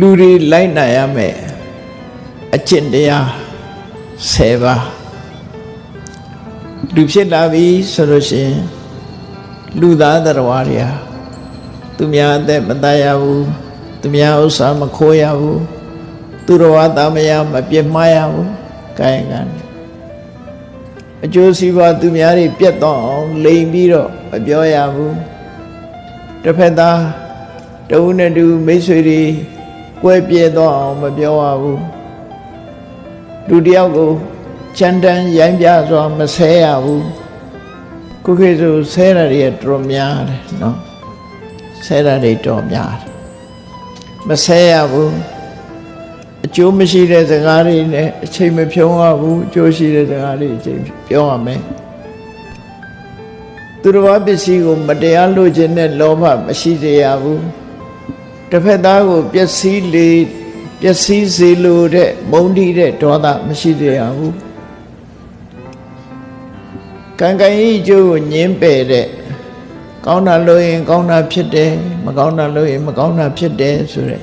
လူတွေလိုက်နိုင်ရမယ်အကျင့်တရား10ပါးလူဖြစ်လာပြီဆိုလို့ရှိရင်လူသားတော်တွေဟာသူများအသက်မတတ်ရဘူးသူများဥစ္စာမခိုးရဘူးသူတော်ဝါသားမယားမပြစ်မှားရဘူးကာယကံအကျိုးစီးပွားသူများတွေပြတ်တော့အောင်လိန်ပြီးတော့မပြောရဘူးတစ်ဖက်သားတဦးနဲ့တူမိတ်ဆွေတွေ ကွဲပြဲတော့အောင်မပြောရဘူးလူတယောက်ကိုချမ်းတန်းရိုင်းပြစွာမဆဲရဘူးခုခေတ်ဆိုဆဲတာတွေတော်များတယ်နော်ဆဲတာတွေတော်များတယ်မဆဲရဘူးအကျိုးမရှိတဲ့စကားတွေနဲ့အချိန်မဖြုံးရဘူးအကျိုးရှိတဲ့စကားတွေအချိန်ပြောရမယ်သူတော်ဘာပစ္စည်းကိုမတရားလို့ခြင်းနဲ့လောဘမရှိစေရဘူး တစ်ဖက်သားကိုပျက်စီးလေပျက်စီးစေလိုတဲ့မုန်းတီးတဲ့ဒေါသမရှိစေရဘူးကံကံဤကျိုးကိုညင်းပယ်တဲ့ကောင်းတာလို့ရင် ကောင်းတာဖြစ်တယ်မကောင်းတာလို့ရင်မကောင်းတာဖြစ်တယ်ဆိုတဲ့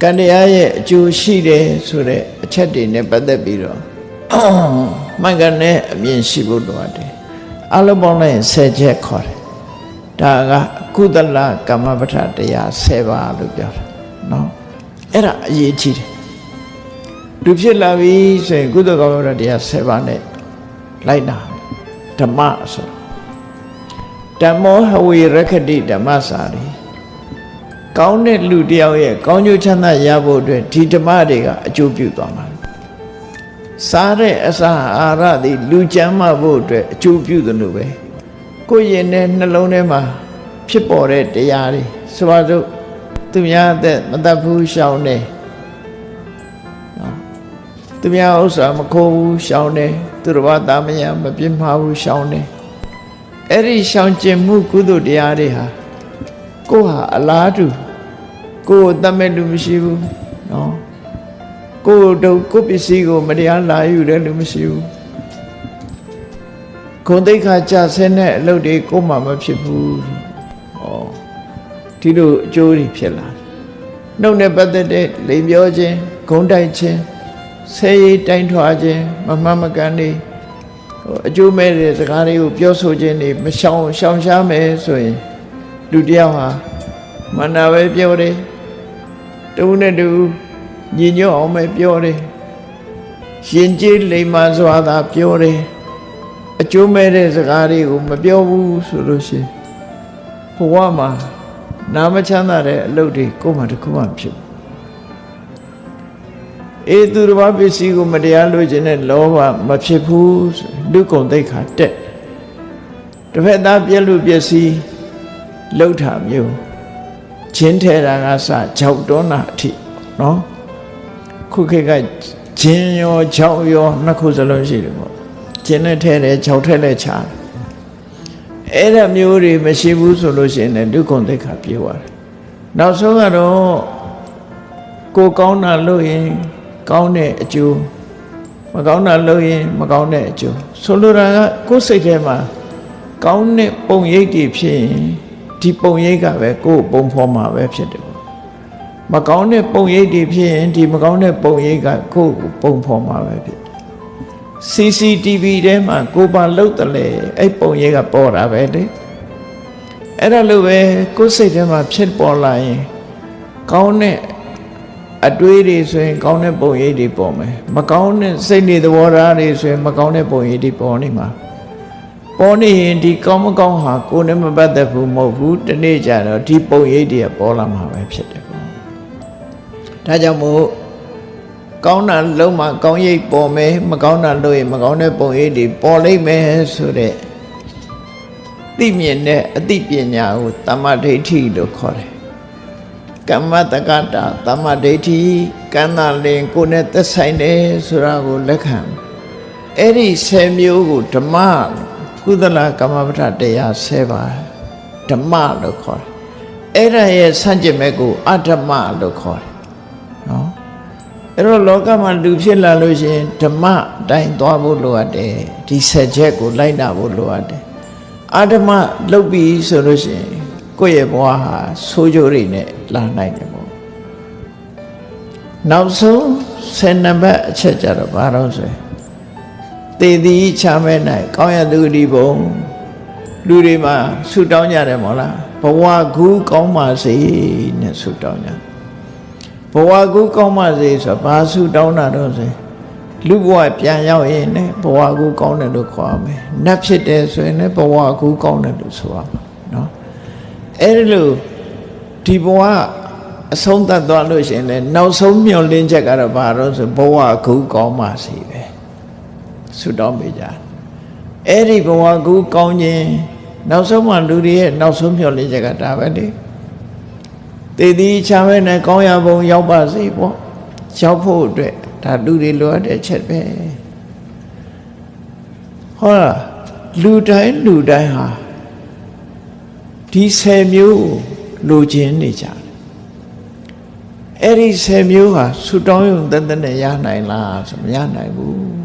ကံတရားရဲ့အကျိုးရှိတယ်ဆိုတဲ့အချက်တွေနဲ့ပတ်သက်ပြီးတော့မှန်ကန်တဲ့အမြင်ရှိဖို့လိုအပ်တယ်အလုံးပေါင်းလိုက်ရင်10ချက်ခေါ်တယ်ဒါက ကုသလကမ္မပဋ္ဌတရား10ပါးလို့ပြောတာနော်အဲ့ဒါအရေးကြီးတယ်လူဖြစ်လာပြီဆိုရင်ကုသကမ္မပဋ္ဌတရား10ပါးနဲ့လိုက်နာဓမ္မဆိုဓမ္မောဟဝေရခတိဓမ္မစာရီကောင်းတဲ့လူတယောက်ရဲ့ကောင်းကျိုးချမ်းသာရဖို့အတွက်ဒီဓမ္မတွေကအကျိုးပြုသွားမှာစားတဲ့အစာအာဟာရတွေလူကျမ်းမာဖို့အတွက်အကျိုးပြုသလိုပဲကိုယ်ရင်နဲ့နှလုံးထဲမှာ ဖြစ်ပေါ်တဲ့တရားတွေဆိုပါစို့သူများအသက်မတတ်ဘူးရှောင်းတယ်နော်သူများဥစ္စာမခိုးဘူးရှောင်းတယ်သူတော်ဘာသားမယားမပြစ်မှားဘူးရှောင်းတယ်အဲ့ဒီရှောင်းကျင်မှုကုသိုလ်တရားတွေဟာကိုယ်ဟာအလားတူကိုယ်တတ်မဲ့လူမရှိဘူးနော်ကိုယ်တို့ကိုယ်ပစ္စည်းကိုမတရားလာယူတဲ့လူမရှိဘူးဂုံတိတ်ခါကြဆဲတဲ့အလုပ်တွေကိုယ်မှမဖြစ်ဘူးဟော ဒီလိုအကျိုးတွေဖြစ်လာတယ်နှုတ်နဲ့ပတ်သက်တဲ့လိမ်ပြောခြင်းဂုံတိုက်ခြင်းဆဲရီတိုင်းထွာခြင်းမမှန်မကန်နေဟိုအကျိုးမဲ့တဲ့စကားတွေကိုပြောဆိုခြင်းတွေမရှောင်ရှောင်ရှားမယ်ဆိုရင်လူတယောက်ဟာမနာပဲပြောတယ်တူနဲ့တူညီညွတ်အောင်ပဲပြောတယ်ရှင်ကျေးလိမ္မာစွာသာပြောတယ်အကျိုးမဲ့တဲ့စကားတွေကိုမပြောဘူးဆိုလို့ရှိရင်ဘဝမှာ နာမချမ်းသာတဲ့အလုပ်တွေကိုယ်မှတစ်ခုမှဖြစ်ဘူးအေးသူတစ်ပါးပစ္စည်းကိုမတရားလို့ခြင်းနဲ့လောဘမဖြစ်ဘူးလူကုံတိတ်ခါတက်တစ်ဖက်သားပြက်လူပစ္စည်းလှုပ်တာမျိုးချင်းထဲတာကစကြောက်တွန်းတာအထိနော်ခုခေတ်ကဂျင်းရောခြောက်ရောနှစ်ခုစလုံးရှိတယ်ပေါ့ဂျင်းနဲ့ထဲတယ်ခြောက်ထဲလည်းခြားတယ် အဲ့ဒါမျိုးတွေမရှိဘူးဆိုလို့ရှိရင်လည်းဒုက္ခသိက္ခာပြေသွားတယ်နောက်ဆုံးကတော့ကိုကောင်းတာလို့ရင် ကောင်းတဲ့အကျိုးမကောင်းတာလို့ရင်မကောင်းတဲ့အကျိုးဆိုလိုတာကကိုယ်စိတ်ထဲမှာကောင်းတဲ့ပုံရိပ်တွေဖြစ်ရင်ဒီပုံရိပ်ကပဲကိုယ်ပုံဖော်မှာပဲဖြစ်တယ်ပေါ့မကောင်းတဲ့ပုံရိပ်တွေဖြစ်ရင်ဒီမကောင်းတဲ့ပုံရိပ်ကကိုယ်ပုံဖော်မှာပဲဖြစ်တယ် CCTV ထဲမှာကိုပါလုတ်တယ်လေအဲ့ပုံရိပ်ကပေါ်တာပဲလေအဲ့ဒါလိုပဲကိုယ်စိတ်ထဲမှာဖြစ်ပေါ်လာရင်ကောင်းတဲ့အတွေးတွေဆိုရင်ကောင်းတဲ့ပုံရိပ်တွေပေါ်မယ်မကောင်းတဲ့စိတ်နေသဘောထားတွေဆိုရင်မကောင်းတဲ့ပုံရိပ်တွေပေါ်နေမှာပေါ်နေရင်ဒီကောင်းမကောင်းဟာကိုယ်နဲ့မပတ်သက်ဘူးမဟုတ်ဘူးတနေ့ကျတော့ဒီပုံရိပ်တွေကပေါ်လာမှာပဲဖြစ်တယ်ပေါ့ဒါကြောင့်မို့ ကောင်းတာလုံးမှကောင်းရိပ်ပေါ်မယ်မကောင်းတာလို့ရင်မကောင်းတဲ့ပုံရိပ်တွေပေါ်လိမ့်မယ်ဆိုတဲ့သိမြင်တဲ့အသိပညာကိုတမ္မဒိဋ္ဌိလို့ခေါ်တယ်ကမ္မတက္ကတာတမ္မဒိဋ္ဌိကံတာလင်ကိုယ်နဲ့သက်ဆိုင်တယ်ဆိုတာကိုလက်ခံအဲ့ဒီ10မျိုးကိုဓမ္မကုသလကမ္မပဋ္ဌတရား10ပါးဓမ္မလို့ခေါ်တယ်အဲ့ဒါရဲ့ဆန့်ကျင်ဘက်ကိုအဓမ္မလို့ခေါ်တယ်နော် အဲ့တော့လောကမှာလူဖြစ်လာလို့ရှိရင်ဓမ္မတိုင်းသွားဖို့လိုအပ်တယ်ဒီဆက်ချက်ကိုလိုက်နာဖို့လိုအပ်တယ်အဓမ္မလုပ်ပြီးဆိုလို့ရှိရင်ကိုယ့်ရဲ့ဘဝဟာဆိုးကျိုးတွေနဲ့လာနိုင်တယ်ပေါ့နောက်ဆုံး10နံပါတ်အချက်ကြတော့ဘာတော့ဆိုရင်တေသည်ချမဲ့၌ကောင်းရသူဒီဘုံလူတွေမှာဆုတောင်းကြတယ်မို့လားဘဝကူးကောင်းပါစေနဲ့ဆုတောင်းကြ ဘဝကူးကောင်းပါစေဆိုဘာဆုတောင်းတာတော့ဆိုရင်လူဘဝပြန်ရောက်ရင်လည်းဘဝကူးကောင်းတယ်လို့ခေါ်ရမယ်နတ်ဖြစ်တယ်ဆိုရင်လည်းဘဝကူးကောင်းတယ်လို့ဆိုရမှာနော်အဲ့ဒီလိုဒီဘဝအဆုံးသတ်သွားလို့ရှိရင်လည်းနောက်ဆုံးမျှော်လင့်ချက်ကတော့ဘာတော့ဆိုဘဝကူးကောင်းပါစေပဲဆုတောင်းပေးကြတယ်အဲ့ဒီဘဝကူးကောင်းခြင်းနောက်ဆုံးမှလူတွေရဲ့နောက်ဆုံးမျှော်လင့်ချက်ကဒါပဲလေ တည်တည်ချမ်းပဲနဲ့ကောင်းရဘုံရောက်ပါစေပေါ့ရောက်ဖို့အတွက်ဒါလူတွေလိုအပ်တဲ့ချက်ပဲဟောလားလူတိုင်းလူတိုင်းဟာဒီ10မျိုးကိုလိုချင်နေကြတယ်အဲ့ဒီ10မျိုးဟာဆူတောင်းရုံတသက်နဲ့ရနိုင်လားဆိုမရနိုင်ဘူး